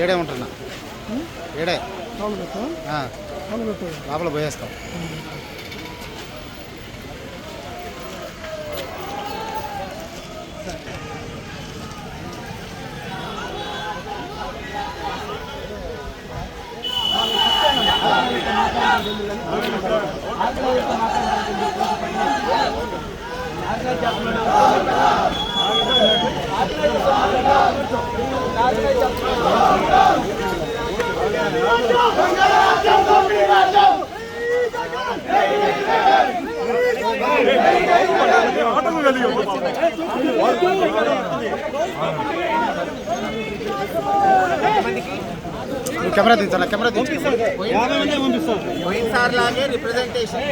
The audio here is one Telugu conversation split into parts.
ఏడే ఉంటున్నా ఏడే లోపల పోయేస్తాం నువ్వు కెమెరా దించాలా కెమెరా పోయినసారి లాగే రిప్రజెంటేషన్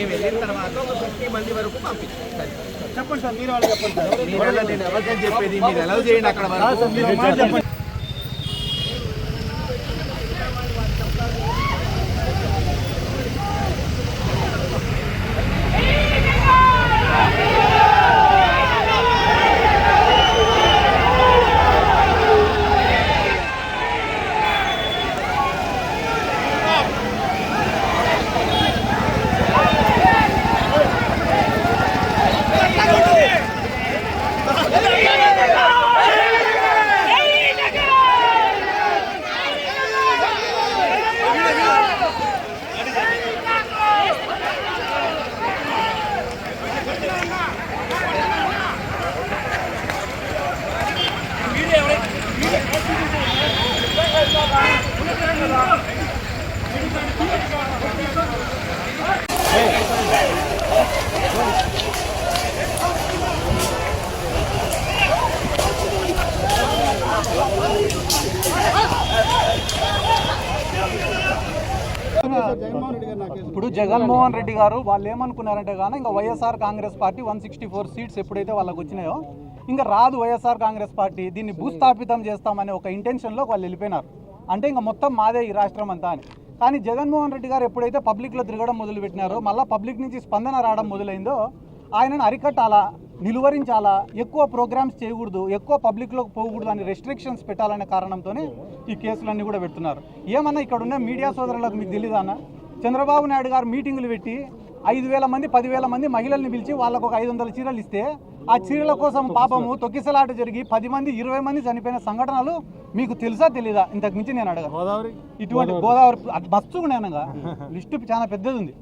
మేము మేము వెళ్ళిన తర్వాత ఒక ఫిఫ్టీ మంది వరకు పంపించాం. చెప్పండి సార్ మీరు వాళ్ళు చెప్పండి నేను ఎవరికైనా చెప్పేది మీరు ఎలా చేయండి అక్కడ వరకు? ఇప్పుడు జగన్మోహన్ రెడ్డి గారు వాళ్ళు ఏమనుకున్నారంటే కానీ ఇంకా YSR Congress party one sixty four seats ఎప్పుడైతే వాళ్ళకు వచ్చినాయో ఇంకా రాదు వైఎస్ఆర్ కాంగ్రెస్ పార్టీ. దీన్ని భూస్థాపితం చేస్తామనే ఒక ఇంటెన్షన్లో వాళ్ళు వెళ్ళిపోయినారు. అంటే ఇంకా మొత్తం మాదే ఈ రాష్ట్రం అంతా అని. కానీ జగన్మోహన్ రెడ్డి గారు ఎప్పుడైతే పబ్లిక్లో తిరగడం మొదలుపెట్టినారో మళ్ళీ పబ్లిక్ నుంచి స్పందన రావడం మొదలైందో ఆయనను అరికట్టాలా నిలువరించాలా ఎక్కువ ప్రోగ్రామ్స్ చేయకూడదు ఎక్కువ పబ్లిక్లోకి పోకూడదు అని రెస్ట్రిక్షన్స్ పెట్టాలనే కారణంతోనే ఈ కేసులన్నీ కూడా పెడుతున్నారు. ఏమన్నా ఇక్కడ ఉన్న మీడియా సోదరులకు మీకు తెలియదానా చంద్రబాబు నాయుడు గారు మీటింగులు పెట్టి ఐదు వేల మంది పదివేల మంది మహిళల్ని పిలిచి వాళ్ళకు ఒక ఐదు వందల చీరలు ఇస్తే ఆ చీరల కోసం పాపము తొక్కిసలాట జరిగి పది మంది ఇరవై మంది చనిపోయిన సంఘటనలు మీకు తెలుసా తెలీదా? ఇంతకు మించి నేను అడగను. గోదావరి? ఇటువంటి గోదావరి. అది మస్తు ఉన్నాయనగా లిస్టు చాలా పెద్దది ఉంది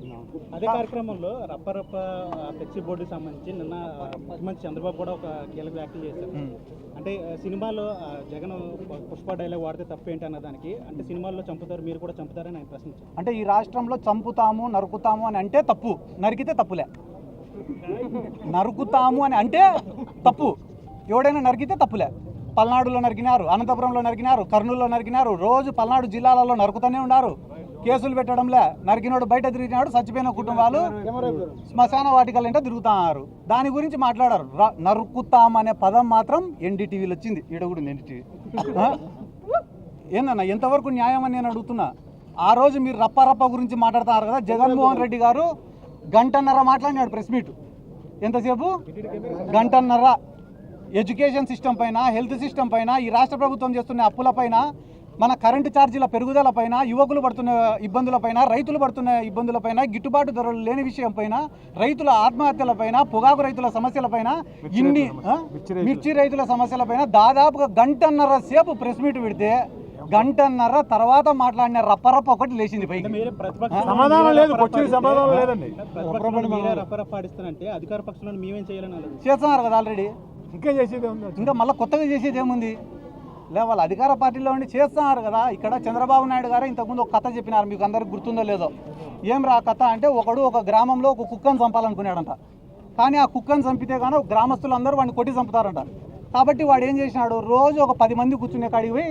అదే కార్యక్రమంలో రప్పరప్ప ఫ్లెక్సీ బోర్డుకి సంబంధించి నిన్న ముఖ్యమంత్రి చంద్రబాబు కూడా ఒక కీలక వ్యాఖ్యలు చేశారు. అంటే సినిమాలో జగన్ పుష్ప డైలాగ్ వాడితే తప్పేంటి అన్న దానికి అంటే సినిమాల్లో చంపుతారు మీరు కూడా చంపుతారని ఆయన ప్రశ్నించారు. అంటే ఈ రాష్ట్రంలో చంపుతాము నరుకుతాము అని అంటే తప్పు. నరికితే తప్పులే. నరుకుతాము అని. అంటే తప్పు. ఎవడైనా నరికితే తప్పులే. పల్నాడులో నరికినారు అనంతపురంలో నరికినారు కర్నూలులో నరికినారు. రోజు పల్నాడు జిల్లాలలో నరుకుతూనే ఉన్నారు కేసులు పెట్టడంలే. నరికినోడు బయట తిరిగినాడు చచ్చిపోయిన కుటుంబాలు శ్మశాన వాటికలంటే తిరుగుతున్నారు దాని గురించి మాట్లాడారు. ర- నరుకుతాం అనే పదం మాత్రం ఎన్డీటీవీలో వచ్చింది. ఈడగుడు ఎన్డీటీవీ. ఏందన్నా ఎంతవరకు న్యాయం అని నేను అడుగుతున్నా? ఆ రోజు మీరు రప్ప రప్ప గురించి మాట్లాడుతున్నారు కదా జగన్మోహన్ రెడ్డి గారు గంటన్నర మాట్లాడినాడు ప్రెస్ మీట్. ఎంతసేపు? గంటన్నర. ఎడ్యుకేషన్ సిస్టమ్ పైన హెల్త్ సిస్టమ్ పైన ఈ రాష్ట్ర ప్రభుత్వం చేస్తున్న అప్పుల పైన మన కరెంటు ఛార్జీల పెరుగుదల పైన యువకులు పడుతున్న ఇబ్బందుల పైన రైతులు పడుతున్న ఇబ్బందుల పైన గిట్టుబాటు ధరలు లేని విషయం పైన రైతుల ఆత్మహత్యల పైన పొగాకు రైతుల సమస్యల పైన ఇన్ని? మిర్చి రైతుల సమస్యల పైన దాదాపుగా గంటన్నర సేపు ప్రెస్ మీట్ పెడితే గంటన్నర తర్వాత మాట్లాడిన రప్పరప్ప ఒకటి లేచింది పైకి. సమాధానం లేదు సమాధానం లేదండి. రప్పరప్ప ఆడిస్తానంటే అధికార పక్షంలో మేమేం చేయాలని చేస్తున్నారు కదా ఆల్రెడీ ఇంకా చేసేది ఉంది ఇంకా మళ్ళీ కొత్తగా చేసేది ఏముంది? లే వాళ్ళ అధికార పార్టీలో ఉండి చేస్తున్నారు కదా ఇక్కడ చంద్రబాబు నాయుడు గారు ఇంతకుముందు ఒక కథ చెప్పినారు మీకు అందరికి గుర్తుందో లేదో. ఏం రా కథ అంటే ఒకడు ఒక గ్రామంలో ఒక కుక్కను చంపాలనుకున్నాడంట. కానీ ఆ కుక్కను చంపితే కానీ గ్రామస్తులందరూ వాడిని కొట్టి చంపుతారంట. కాబట్టి వాడు ఏం చేసినాడు? రోజు ఒక పది మంది కూర్చునే కాడికి పోయి